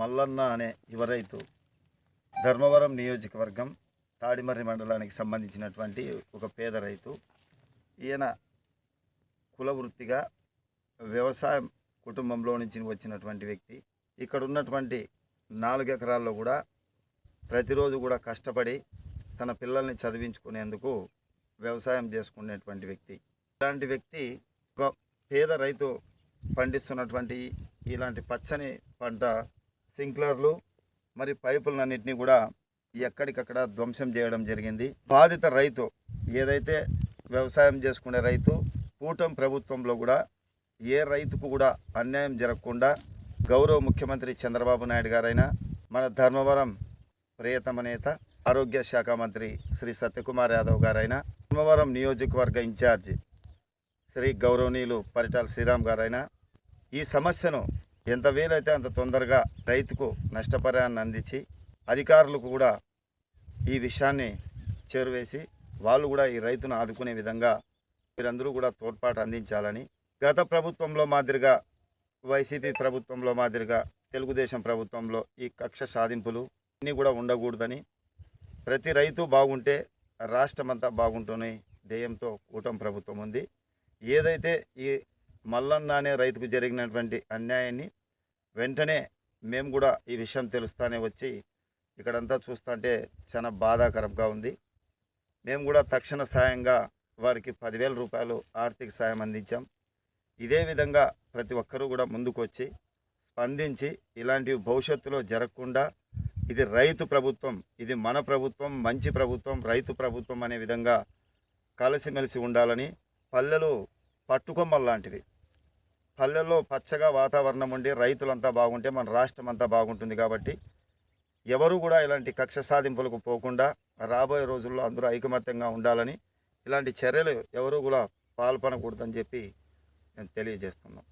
మల్లన్న అనే యువ రైతు ధర్మవరం నియోజకవర్గం తాడిమర్రి మండలానికి సంబంధించినటువంటి ఒక పేద రైతు. ఈయన కుల వృత్తిగా వ్యవసాయం కుటుంబంలో నుంచి వచ్చినటువంటి వ్యక్తి. ఇక్కడ ఉన్నటువంటి నాలుగు ఎకరాల్లో కూడా ప్రతిరోజు కూడా కష్టపడి తన పిల్లల్ని చదివించుకునేందుకు వ్యవసాయం చేసుకునేటువంటి వ్యక్తి. ఇలాంటి వ్యక్తి ఒక పేద రైతు పండిస్తున్నటువంటి ఇలాంటి పచ్చని పంట సింక్లర్లు మరి పైపులన్నింటినీ కూడా ఎక్కడికక్కడ ధ్వంసం చేయడం జరిగింది. బాధిత రైతు ఏదైతే వ్యవసాయం చేసుకునే రైతు కూటమి ప్రభుత్వంలో కూడా ఏ రైతుకు కూడా అన్యాయం జరగకుండా గౌరవ ముఖ్యమంత్రి చంద్రబాబు నాయుడు గారైనా మన ధర్మవరం ప్రియతమ నేత ఆరోగ్య శాఖ మంత్రి శ్రీ సత్యకుమార్ యాదవ్ గారైనా ధర్మవరం నియోజకవర్గ ఇన్ఛార్జి శ్రీ గౌరవనీయులు పరిటాల శ్రీరామ్ గారైనా ఈ సమస్యను ఎంత వీలైతే అంత తొందరగా రైతుకు నష్టపరిహారాన్ని అందించి అధికారులకు కూడా ఈ విషయాన్ని చేరువేసి వాళ్ళు కూడా ఈ రైతును ఆదుకునే విధంగా మీరందరూ కూడా తోడ్పాటు అందించాలని గత ప్రభుత్వంలో మాదిరిగా వైసీపీ ప్రభుత్వంలో మాదిరిగా తెలుగుదేశం ప్రభుత్వంలో ఈ కక్ష సాధింపులు అన్నీ కూడా ఉండకూడదని ప్రతి రైతు బాగుంటే రాష్ట్రమంతా బాగుంటుంది ధ్యేయంతో కూటమి ప్రభుత్వం ఉంది. ఏదైతే ఈ మల్లన్న అనే రైతుకు జరిగినటువంటి అన్యాయాన్ని వెంటనే మేము కూడా ఈ విషయం తెలుస్తానే వచ్చి ఇక్కడంతా చూస్తుంటే చాలా బాధాకరంగా ఉంది. మేము కూడా తక్షణ సాయంగా వారికి పదివేల రూపాయలు ఆర్థిక సాయం అందించాం. ఇదే విధంగా ప్రతి ఒక్కరూ కూడా ముందుకొచ్చి స్పందించి ఇలాంటివి భవిష్యత్తులో జరగకుండా ఇది రైతు ప్రభుత్వం ఇది మన ప్రభుత్వం మంచి ప్రభుత్వం రైతు ప్రభుత్వం అనే విధంగా కలిసిమెలిసి ఉండాలని పల్లెలు పట్టుకొమ్మల్లాంటివి పల్లెల్లో పచ్చగా వాతావరణం ఉండి రైతులంతా బాగుంటే మన రాష్ట్రం అంతా బాగుంటుంది కాబట్టి ఎవరు కూడా ఇలాంటి కక్ష సాధింపులకు పోకుండా రాబోయే రోజుల్లో అందరూ ఐకమత్యంగా ఉండాలని ఇలాంటి చర్యలు ఎవరు కూడా పాల్పనకూడదని చెప్పి నేను తెలియజేస్తున్నాం